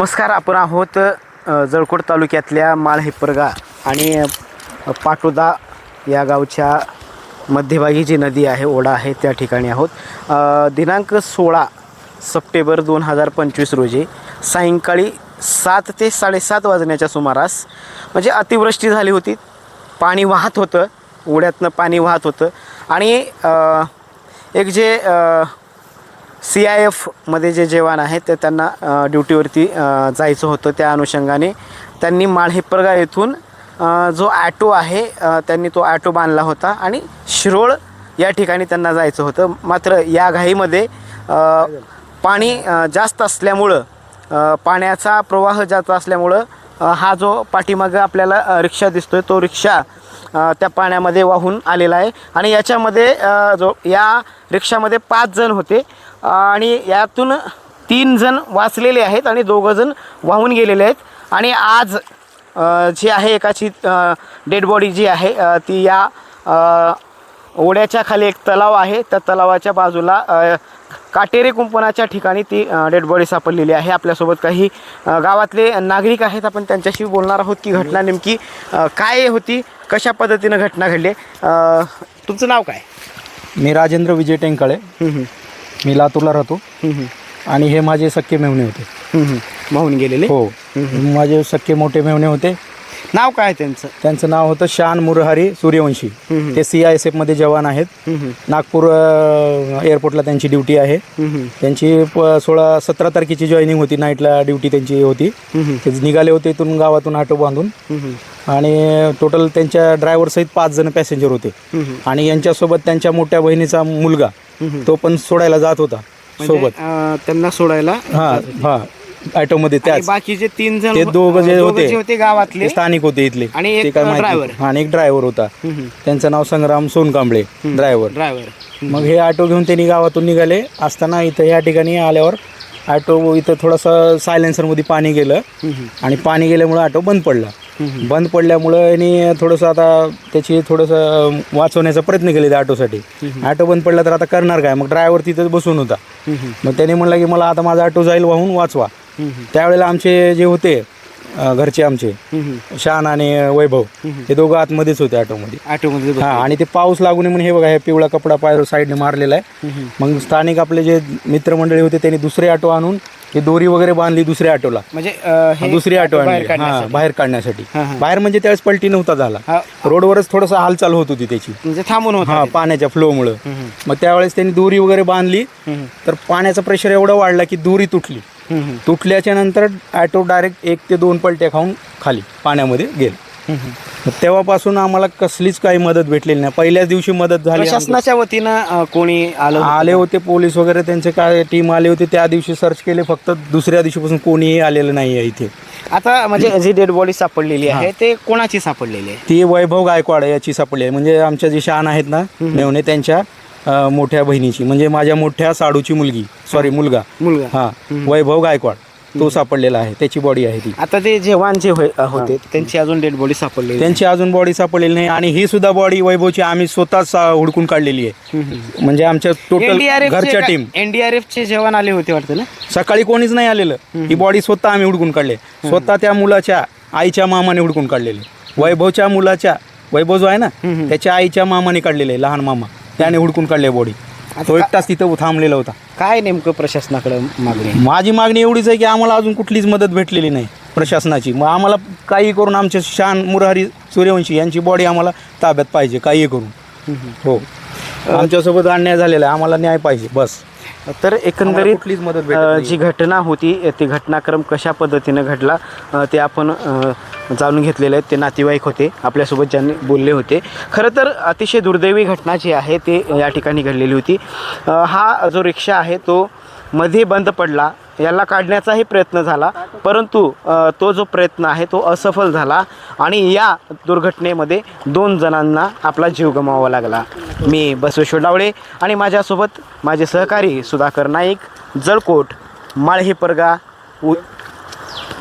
नमस्कार आपण आहोत जळकोट तालुक्यातल्या माळहिप्परगा आणि पाटोदा या गावच्या मध्यभागी जी नदी आहे ओढा आहे त्या ठिकाणी आहोत. दिनांक सोळा सप्टेंबर दोन हजार पंचवीस रोजी सायंकाळी सात ते साडेसात वाजण्याच्या सुमारास म्हणजे अतिवृष्टी झाली होती. पाणी वाहत होतं ओढ्यातनं पाणी वाहत होतं. आणि एक जे सी आय एफमध्ये जे जवान आहेत ते त्यांना ड्युटीवरती जायचं होतं. त्या अनुषंगाने त्यांनी माळहिप्परगा येथून जो ॲटो आहे त्यांनी तो ॲटो बांधला होता आणि शिरोळ या ठिकाणी त्यांना जायचं होतं. मात्र या घाईमध्ये पाणी जास्त असल्यामुळं पाण्याचा प्रवाह जास्त असल्यामुळं हा जो पाठीमागं आपल्याला रिक्षा रिक्षा दिसतोय तो रिक्षा त्या पाण्यामध्ये वाहून आलेला आहे. आणि याच्यामध्ये जो या रिक्षामध्ये पाच जण होते. आणि यातून तीन जण वाचलेले आहेत आणि दोघं जण वाहून गेलेले आहेत. आणि आज जी आहे एकाची डेड बॉडी जी आहे ती या ओढ्याच्या खाली एक तलाव आहे. त्या तलावाच्या बाजूला काटेरी कुंपणाच्या ठिकाणी ती डेड बॉडी सापडलेली आहे. आपल्यासोबत काही गावातले नागरिक आहेत. आपण त्यांच्याशी बोलणार आहोत की घटना नेमकी काय होती कशा पद्धतीनं घटना घडली तुमचं नाव काय? मी राजेंद्र विजय टेंकाळे. मी लातूरला राहतो. आणि हे माझे सख्खे मेवणे होते. वाहून गेलेले? हो. माझे सख्खे मोठे मेवणे होते. नाव काय त्यांचं? त्यांचं नाव होतं शान मुरहरी सूर्यवंशी. हम्म. ते सी आय एस एफमध्ये जवान आहेत. नागपूर अ, एअरपोर्टला त्यांची ड्युटी आहे. त्यांची प- सोळा सतरा तारखेची जॉईनिंग होती. नाईटला ड्युटी त्यांची होती. ते निघाले होते इथून गावातून ऑटो बांधून. आणि टोटल त्यांच्या ड्रायव्हर सहित पाच जण पॅसेंजर होते. आणि यांच्यासोबत त्यांच्या मोठ्या बहिणीचा मुलगा. तो पण सोडायला जात होता म्हणजे, सोबत. त्यांना सोडायला हा हा ऑटोमध्ये आणि त्याच. बाकीचे तीन जण ते दोघं जे होते होते गावातले स्थानिक होते इथले. आणि एक. हा, आणि एक ड्रायव्हर होता. त्यांचं नाव संग्राम सोनकांबळे ड्रायव्हर ड्रायव्हर मग हे ऑटो घेऊन त्यांनी गावातून निघाले. असताना इथं या ठिकाणी आल्यावर ऑटो इथं थोडंसं सायलेन्सरमध्ये पाणी गेलं. आणि पाणी गेल्यामुळं ऑटो बंद पडला. बंद पडल्यामुळं यांनी थोडंसं आता त्याची थोडंसं वाचवण्याचा प्रयत्न केले त्या ऑटोसाठी. ऑटो बंद पडला तर आता करणार काय? मग ड्रायव्हर तिथंच बसून होता. मग त्याने म्हणलं की मला आता माझा ऑटो जाईल वाहून वाचवा. त्यावेळेला आमचे जे होते घरचे आमचे शान आणि वैभव हे दोघं आतमध्येच होते ऑटोमध्ये. ऑटोमध्ये हा आणि ते पाऊस लागू नये म्हणून हे बघा हे पिवळा कपडा पाय साईडने मारलेला आहे. मग स्थानिक आपले जे मित्रमंडळी होते त्यांनी दुसरे ऑटो आणून हे दोरी वगैरे बांधली दुसऱ्या ऑटोला. म्हणजे अ, हा, दुसरी ऑटो बाहेर आणली हा काढण्यासाठी. बाहेर काढण्यासाठी. हा, हा. बाहेर म्हणजे त्यावेळेस पलटी नव्हता झाला. हा, रोडवरच थोडंसं हालचाल होत होती त्याची. म्हणजे थांबून होता हा पाण्याच्या फ्लोमुळं. मग त्यावेळेस त्यांनी दोरी वगैरे बांधली. हम्म. तर पाण्याचा प्रेशर एवढा वाढला की दोरी तुटली. हम्म, हम्म. तुटल्याच्या नंतर ऑटो डायरेक्ट एक ते दोन पलट्या खाऊन खाली पाण्यामध्ये गेले. तेव्हापासून आम्हाला कसलीच काही मदत भेटलेली नाही. पहिल्याच दिवशी मदत झाली प्रशासनाच्या वतीनं अ, कोणी आलं होतं? आले होते पोलीस वगैरे त्यांचे काय टीम आले होते त्या दिवशी सर्च केले फक्त दुसऱ्या दिवशीपासून कोणीही आलेलं नाही आहे इथे. आता म्हणजे जी डेड बॉडी सापडलेली आहे ते कोणाची सापडलेली आहे? ती वैभव गायकवाड याची सापडली आहे. म्हणजे आमच्या जे शान आहेत ना मेवणे त्यांच्या अं, मोठ्या बहिणीची. म्हणजे माझ्या मोठ्या साडूची मुलगी सॉरी मुलगा. मुलगा. हा. वैभव गायकवाड. तो सापडलेला आहे. त्याची बॉडी आहे ती. आता ते जवान जे होय- होते त्यांची अजून डेड बॉडी सापडलेली आहे. त्यांची अजून बॉडी सापडलेली नाही आणि ही सुद्धा बॉडी वैभवची आम्ही स्वतःच अं, हुडकून काढलेली आहे. म्हणजे आमच्या टोटल घरच्या टीम NDRF चे जवान आले होते वाटतं ना? सकाळी कोणीच नाही आलेलं. ही बॉडी स्वतः आम्ही हुडकून काढले. स्वतः त्या मुलाच्या आईच्या मामाने हुडकून काढलेले. वैभवच्या मुलाच्या वैभव जो आहे ना त्याच्या आईच्या मामाने काढलेले लहान मामा. त्याने हुडकून काढले बॉडी तो एकटाच तिथं थांबलेला होता. काय नेमकं प्रशासनाकडे मागणी? माझी मागणी एवढीच आहे की आम्हाला अजून कुठलीच मदत भेटलेली नाही प्रशासनाची. मग आम्हाला काही करून आमचे शान मुरारी सूर्यवंशी यांची बॉडी आम्हाला ताब्यात पाहिजे काही करून. हो. आमच्यासोबत अन्याय झालेला आहे आम्हाला न्याय पाहिजे बस. तर एकंदरीत कुठलीच मदत. जी घटना होती ती घटनाक्रम कशा पद्धतीनं घडला ते आपण जाणून घेतलेले आहेत. ते नातेवाईक होते. आपल्यासोबत ज्यांनी बोलले होते. खरं तर अतिशय दुर्दैवी घटना जी आहे ते या ठिकाणी घडलेली होती. हा जो रिक्षा आहे तो मध्ये बंद पडला. याला काढण्याचाही प्रयत्न झाला. परंतु तो जो प्रयत्न आहे तो असफल झाला आणि या दुर्घटनेमध्ये दोन जणांना आपला जीव गमावा लागला. मी बसवेश्वर डावळे आणि माझ्यासोबत माझे सहकारी सुधाकर नाईक जळकोट माळही परगा उ